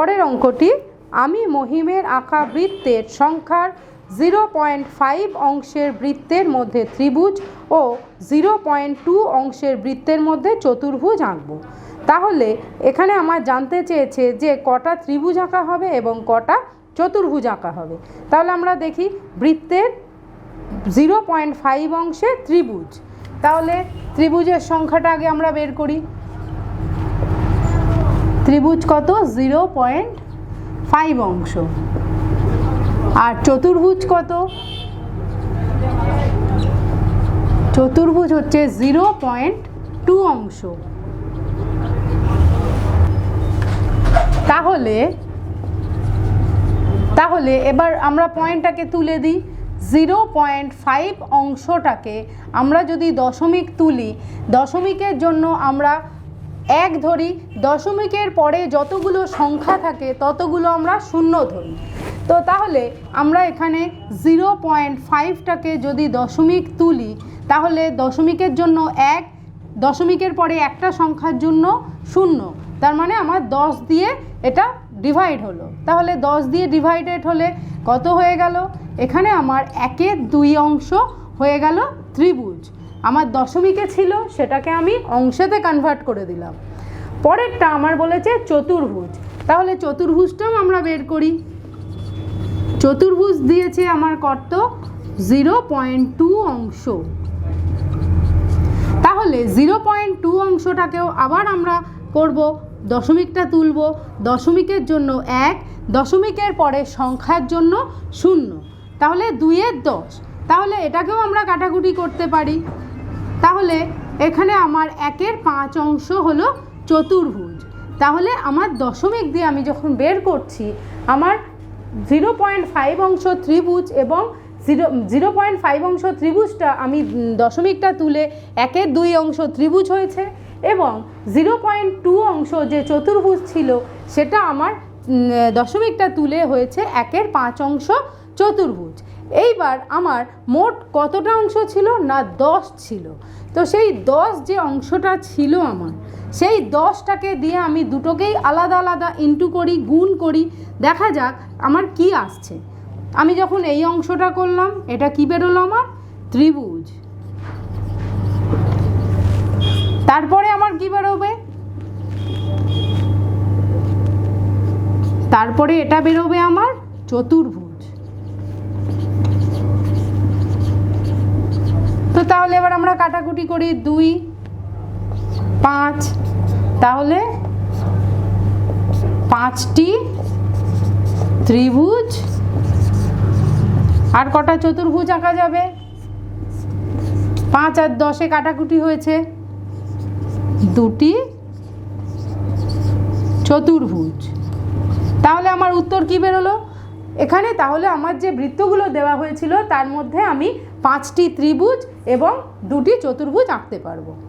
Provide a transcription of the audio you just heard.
পরের অঙ্কটি, আমি মহিমের আঁকা বৃত্তের সংখ্যার জিরো পয়েন্ট ফাইভ অংশের বৃত্তের মধ্যে ত্রিভুজ ও জিরো পয়েন্ট টু অংশের বৃত্তের মধ্যে চতুর্ভুজ আঁকবো। তাহলে, এখানে আমার জানতে চেয়েছে যে কটা ত্রিভুজ আঁকা হবে এবং কটা চতুর্ভুজ আঁকা হবে। তাহলে আমরা দেখি, বৃত্তের জিরো পয়েন্ট ফাইভ অংশে ত্রিভুজ। তাহলে, ত্রিভুজের সংখ্যাটা আগে আমরা বের করি। ত্রিভুজ কত? জিরো পয়েন্ট ফাইভ অংশ। আর চতুর্ভুজ কত? চতুর্ভুজ হচ্ছে জিরো পয়েন্ট টু অংশ। তাহলে তাহলে এবার আমরা পয়েন্টটাকে তুলে দিই। জিরো পয়েন্ট ফাইভ অংশটাকে আমরা যদি দশমিক তুলি, দশমিকের জন্য আমরা এক ধরি, দশমিকের পরে যতগুলো সংখ্যা থাকে, ততগুলো আমরা শূন্য ধরি। তো তাহলে আমরা এখানে জিরো পয়েন্ট ফাইভটাকে যদি দশমিক তুলি, তাহলে দশমিকের জন্য এক, দশমিকের পরে একটা সংখ্যার জন্য শূন্য। তার মানে আমার দশ দিয়ে এটা ডিভাইড হলো। তাহলে দশ দিয়ে ডিভাইডেড হলে কত হয়ে গেল? এখানে আমার একের দুই অংশ হয়ে গেল ত্রিভুজ। আমার দশমিকে ছিল, সেটাকে আমি অংশেতে কনভার্ট করে দিলাম। পরেরটা আমার বলেছে চতুর্ভুজ। তাহলে চতুর্ভুজটাও আমরা বের করি। চতুর্ভুজ দিয়েছে আমার কত জিরো পয়েন্ট টু অংশ। তাহলে জিরো পয়েন্ট টু অংশটাকেও আবার আমরা করব, দশমিকটা তুলব, দশমিকের জন্য এক, দশমিকের পরে সংখ্যার জন্য শূন্য। তাহলে দুইয়ের দশ। তাহলে এটাকেও আমরা কাটাকুটি করতে পারি। তাহলে এখানে আমার একের পাঁচ অংশ হলো চতুর্ভুজ। তাহলে আমার দশমিক দিয়ে আমি যখন বের করছি, আমার জিরো পয়েন্ট ফাইভ অংশ ত্রিভুজ এবং জিরো জিরো পয়েন্ট ফাইভ অংশ ত্রিভুজটা আমি দশমিকটা তুলে একের দুই অংশ ত্রিভুজ হয়েছে এবং জিরো পয়েন্ট টু অংশ যে চতুর্ভুজ ছিল, সেটা আমার দশমিকটা তুলে হয়েছে একের পাঁচ অংশ চতুর্ভুজ। এইবার আমার মোট কতটা অংশ ছিল না দশ ছিল। তো সেই দশ যে অংশটা ছিল আমার, সেই দশটাকে দিয়ে আমি দুটোকেই আলাদা আলাদা ইন্টু করি, গুণ করি। দেখা যাক আমার কি আসছে। আমি যখন এই অংশটা করলাম, এটা কি বেরোলো আমার? ত্রিভুজ। তারপরে আমার কি বেরোবে? তারপরে এটা বেরোবে আমার চতুর্ভুজ। তো তাহলে এবার আমরা কাটাকুটি করি দুই, পাঁচ, তাহলে পাঁচটি ত্রিভুজ, আর কটা চতুর্ভুজ আঁকা যাবে? পাঁচ আর দশে কাটাকুটি হয়েছে। দুটি চতুর্ভুজ। তাহলে আমার উত্তর কি বেরোলো? এখানে তাহলে আমার যে বৃত্তগুলো দেওয়া হয়েছিল, তার মধ্যে আমি পাঁচটি ত্রিভুজ এবং দুটি চতুর্ভুজ আঁকতে পারব।